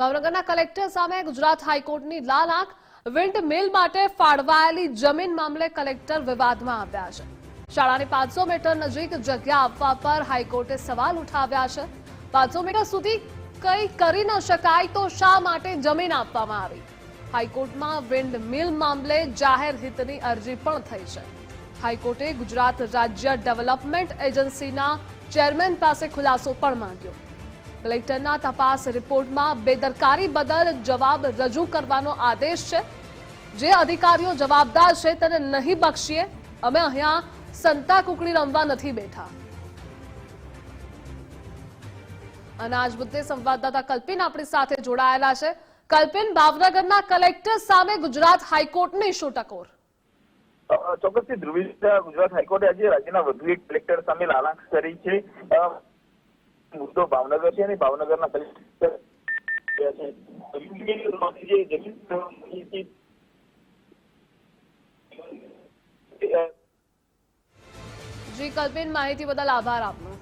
ભાવનગરના કલેક્ટર સામે ગુજરાત હાઈકોર્ટની લાલ આંખ વિન્ડ મિલ માટે ફાળવાયેલી જમીન મામલે કલેક્ટર વિવાદમાં આવ્યા છે. શાળાની પાંચસો મીટર નજીક જગ્યા આપવા પર હાઈકોર્ટે સવાલ ઉઠાવ્યા છે. પાંચસો મીટર સુધી કંઈ કરી ન શકાય તો શા માટે જમીન આપવામાં આવી? હાઈકોર્ટમાં વિન્ડ મિલ મામલે જાહેર હિતની અરજી પણ થઈ છે. હાઈકોર્ટે ગુજરાત રાજ્ય ડેવલપમેન્ટ એજન્સીના ચેરમેન પાસે ખુલાસો પણ માંગ્યો. કલેક્ટરના તપાસ રિપોર્ટમાં બેદરકારી બદલ જવાબ રજૂ કરવાનો આદેશ છે. જે અધિકારીઓ જવાબદાર છે તેને નહીં બક્ષીએ. અમે અહીંયા સંતા કુકડી રમવા નથી બેઠા. અને મુદ્દે સંવાદદાતા કલ્પિન આપણી સાથે જોડાયેલા છે. કલ્પિન, ભાવનગરના કલેક્ટર સામે ગુજરાત હાઈકોર્ટની શું ટકોર. ચોક્કસથી ધ્રુવીત ગુજરાત હાઈકોર્ટે આજે રાજ્યના વધુ એક કલેક્ટર સામે લાલાંક કરી છે. મુદ્દો ભાવનગર છે અને ભાવનગરના કલેક્ટર જી કલ્પિન માહિતી બદલ આભાર આપનો.